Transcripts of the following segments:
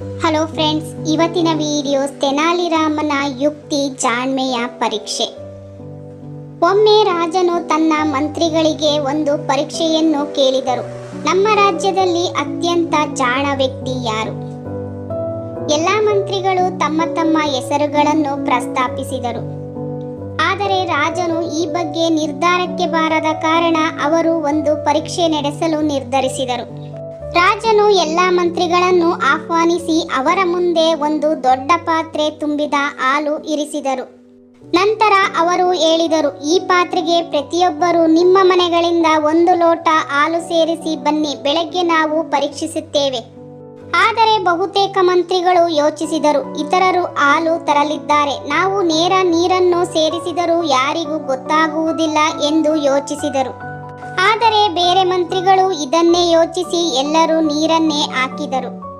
Hello friends ಇವತ್ತಿನ video ತೆನಾಲಿರಾಮನ ಯುಕ್ತಿ ಜಾಣ್ಮೆಯ ಪರೀಕ್ಷೆ. ಒಮ್ಮೆ ರಾಜನು ತನ್ನ ಮಂತ್ರಿಗಳಿಗೆ ಒಂದು ಪರೀಕ್ಷೆಯನ್ನು ಕೇಳಿದರು. ನಮ್ಮ ರಾಜ್ಯದಲ್ಲಿ ಅತ್ಯಂತ ಜಾಣ ವ್ಯಕ್ತಿ ಯಾರು? ಎಲ್ಲ ಮಂತ್ರಿಗಳು ತಮ್ಮ ತಮ್ಮ ಹೆಸರುಗಳನ್ನು ಪ್ರಸ್ತಾಪಿಸಿದರು. ಆದರೆ ರಾಜನು ಈ ಬಗ್ಗೆ ನಿರ್ಧಾರಕ್ಕೆ ಬಾರದ ಕಾರಣ ಅವರು ಒಂದು ಪರೀಕ್ಷೆ ನಡೆಸಲು ನಿರ್ಧರಿಸಿದರು. ರಾಜನು ಎಲ್ಲ ಮಂತ್ರಿಗಳನ್ನು ಆಹ್ವಾನಿಸಿ ಅವರ ಮುಂದೆ ಒಂದು ದೊಡ್ಡ ಪಾತ್ರೆ ತುಂಬಿದ ಹಾಲು ಇರಿಸಿದರು. ನಂತರ ಅವರು ಹೇಳಿದರು, ಈ ಪಾತ್ರೆಗೆ ಪ್ರತಿಯೊಬ್ಬರು ನಿಮ್ಮ ಮನೆಗಳಿಂದ ಒಂದು ಲೋಟ ಹಾಲು ಸೇರಿಸಿ ಬನ್ನಿ, ಬೆಳಗ್ಗೆ ನಾವು ಪರೀಕ್ಷಿಸುತ್ತೇವೆ. ಆದರೆ ಬಹುತೇಕ ಮಂತ್ರಿಗಳು ಯೋಚಿಸಿದರು, ಇತರರು ಹಾಲು ತರಲಿದ್ದಾರೆ. ನಾವು ನೇರ ನೀರನ್ನು ಸೇರಿಸಿದರೂ ಯಾರಿಗೂ ಗೊತ್ತಾಗುವುದಿಲ್ಲ ಎಂದು ಯೋಚಿಸಿದರು. ಆದರೆ ಬೇರೆ ಮಂತ್ರಿಗಳು ಇದನ್ನೇ ಯೋಚಿಸಿ ಎಲ್ಲರೂ ನೀರನ್ನೇ ಹಾಕಿದರು.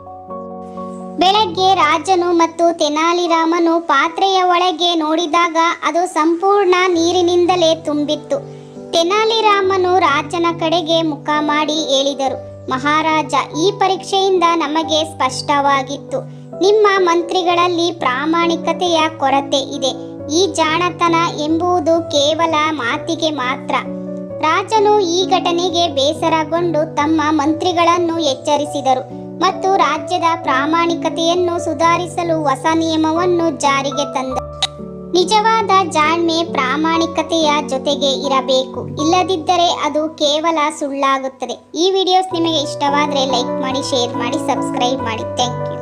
ಬೆಳಗ್ಗೆ ರಾಜನು ಮತ್ತು ತೆನಾಲಿರಾಮನು ಪಾತ್ರೆಯ ಒಳಗೆ ನೋಡಿದಾಗ ಅದು ಸಂಪೂರ್ಣ ನೀರಿನಿಂದಲೇ ತುಂಬಿತ್ತು. ತೆನಾಲಿರಾಮನು ರಾಜನ ಕಡೆಗೆ ಮುಖ ಮಾಡಿ ಹೇಳಿದರು, ಮಹಾರಾಜ, ಈ ಪರೀಕ್ಷೆಯಿಂದ ನಮಗೆ ಸ್ಪಷ್ಟವಾಗಿತ್ತು. ನಿಮ್ಮ ಮಂತ್ರಿಗಳಲ್ಲಿ ಪ್ರಾಮಾಣಿಕತೆಯ ಕೊರತೆ ಇದೆ. ಈ ಜಾಣತನ ಎಂಬುದು ಕೇವಲ ಮಾತಿಗೆ ಮಾತ್ರ. ರಾಜನು ಈ ಘಟನೆಗೆ ಬೇಸರಗೊಂಡು ತಮ್ಮ ಮಂತ್ರಿಗಳನ್ನು ಎಚ್ಚರಿಸಿದರು ಮತ್ತು ರಾಜ್ಯದ ಪ್ರಾಮಾಣಿಕತೆಯನ್ನು ಸುಧಾರಿಸಲು ಹೊಸ ನಿಯಮವನ್ನು ಜಾರಿಗೆ ತಂದರು ನಿಜವಾದ ಜಾಣ್ಮೆ ಪ್ರಾಮಾಣಿಕತೆಯ ಜೊತೆಗೆ ಇರಬೇಕು. ಇಲ್ಲದಿದ್ದರೆ ಅದು ಕೇವಲ ಸುಳ್ಳಾಗುತ್ತದೆ. ಈ ವಿಡಿಯೋಸ್ ನಿಮಗೆ ಇಷ್ಟವಾದರೆ ಲೈಕ್ ಮಾಡಿ ಶೇರ್ ಮಾಡಿ ಸಬ್ಸ್ಕ್ರೈಬ್ ಮಾಡಿ. Thank you